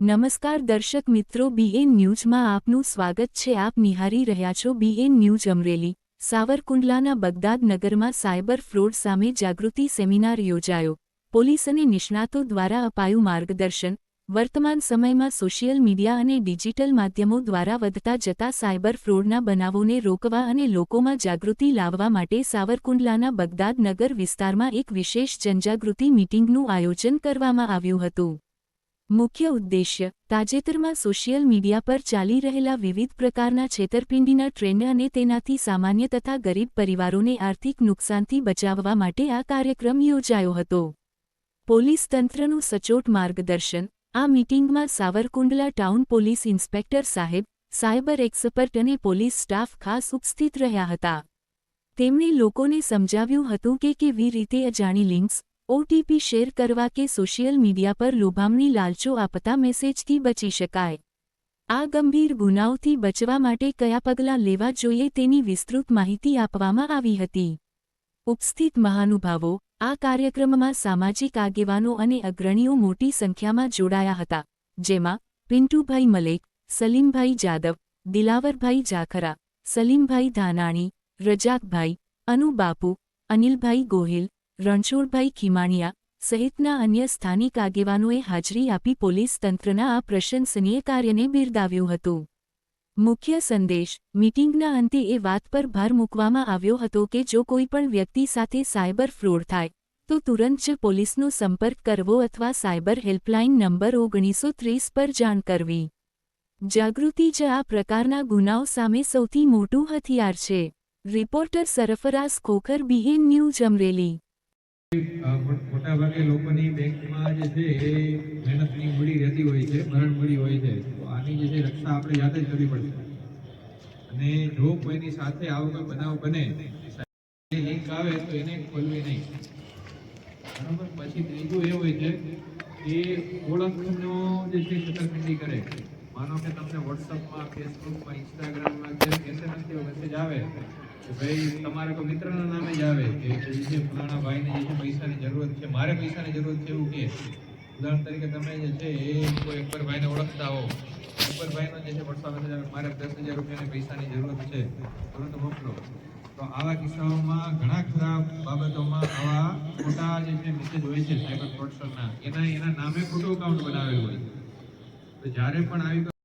નમસ્કાર દર્શક મિત્રો બીએન ન્યૂઝમાં આપનું સ્વાગત છે. આપ નિહારી રહ્યા છો બીએન ન્યૂઝ અમરેલી. સાવરકુંડલાના બગદાદ નગરમાં સાયબર ફ્રોડ સામે જાગૃતિ સેમિનાર યોજાયો. પોલીસ અને નિષ્ણાતો દ્વારા અપાયું માર્ગદર્શન. વર્તમાન સમયમાં સોશિયલ મીડિયા અને ડિજિટલ માધ્યમો દ્વારા વધતા જતા સાયબર ફ્રોડના બનાવોને રોકવા અને લોકોમાં જાગૃતિ લાવવા માટે સાવરકુંડલાના બગદાદ નગર વિસ્તારમાં એક વિશેષ જનજાગૃતિ મીટિંગનું આયોજન કરવામાં આવ્યું હતું. મુખ્ય ઉદ્દેશ્ય, તાજેતરમાં સોશિયલ મીડિયા પર ચાલી રહેલા વિવિધ પ્રકારના છેતરપિંડીના ટ્રેન્ડ અને તેનાથી સામાન્ય તથા ગરીબ પરિવારોને આર્થિક નુકસાનથી બચાવવા માટે આ કાર્યક્રમ યોજાયો હતો. પોલીસ તંત્રનું સચોટ માર્ગદર્શન, આ મીટિંગમાં સાવરકુંડલા ટાઉન પોલીસ ઇન્સ્પેક્ટર સાહેબ, સાયબર એક્સપર્ટ અને પોલીસ સ્ટાફ ખાસ ઉપસ્થિત રહ્યા હતા. તેમણે લોકોને સમજાવ્યું હતું કે કેવી રીતે અજાણી લિંક્સ ઓટીપી શેર કરવા કે સોશિયલ મીડિયા પર લોભામણી લાલચો આપતા મેસેજથી બચી શકાય. આ ગંભીર ગુનાઓથી બચવા માટે કયા પગલાં લેવા જોઈએ તેની વિસ્તૃત માહિતી આપવામાં આવી હતી. ઉપસ્થિત મહાનુભાવો, આ કાર્યક્રમમાં સામાજિક આગેવાનો અને અગ્રણીઓ મોટી સંખ્યામાં જોડાયા હતા, જેમાં પિન્ટુભાઈ મલેક, સલીમભાઈ જાદવ, દિલાવરભાઈ જાખરા, સલીમભાઈ ધાનાણી, રજાકભાઈ, અનુબાપુ, અનિલભાઈ ગોહિલ રણછોડભાઈ ખીમાણીયા સહિતના અન્ય સ્થાનિક આગેવાનોએ હાજરી આપી પોલીસ તંત્રના આ પ્રશંસનીય કાર્યને બિરદાવ્યું હતું. મુખ્ય સંદેશ, મીટિંગના અંતે એ વાત પર ભાર મૂકવામાં આવ્યો હતો કે જો કોઈ પણ વ્યક્તિ સાથે સાયબર ફ્રોડ થાય, તો તુરંત જ પોલીસનો સંપર્ક કરવો અથવા સાયબર હેલ્પલાઇન નંબર ઓગણીસો ત્રીસ પર જાણ કરવી. જાગૃતિ જ આ પ્રકારના ગુનાઓ સામે સૌથી મોટું હથિયાર છે. Reporter Sarfaraz Khokhar BN news Amreli. અ, મોટા ભાગે લોકોની બેંકમાં જે છે એ મહેનતની મૂડી રહેતી હોય છે ભરણ મૂડી હોય છે. તો આની જે છે રક્ષા આપણે જાતે જ કરવી પડશે. અને જો કોઈની સાથે આવો કોઈ બનાવ બને લિંક આવે તો એને ખોલવી નહીં. બરાબર? પછી ત્રીજું એ હોય છે કે ઓળખનો જે છે છેતરપિંડી કરે. માનો કે તમને વોટ્સઅપમાં ફેસબુકમાં ઇન્સ્ટાગ્રામમાં જે એસએમએસથી મેસેજ આવે કે ભાઈ, તમારે કોઈ મિત્રના નામે જ આવે કે છે ફલાણા ભાઈને જે પૈસાની જરૂરત છે, મારે પૈસાની જરૂરત છે એવું કે. ઉદાહરણ તરીકે તમે જે છે એ કોઈ અકબરભાઈને ઓળખતા હો, અકબરભાઈનો જે છે વરસાદ મારે દસ હજાર રૂપિયાની પૈસાની જરૂરત છે તુરંત મોકલો. તો આવા કિસ્સાઓમાં ઘણા ખરા બાબતોમાં આવા ખોટા જે છે મેસેજ હોય છે સાયબર ફ્રોડસ્ટરના એના એના નામે ખોટું અકાઉન્ટ બનાવેલું હોય તો જ્યારે પણ આવી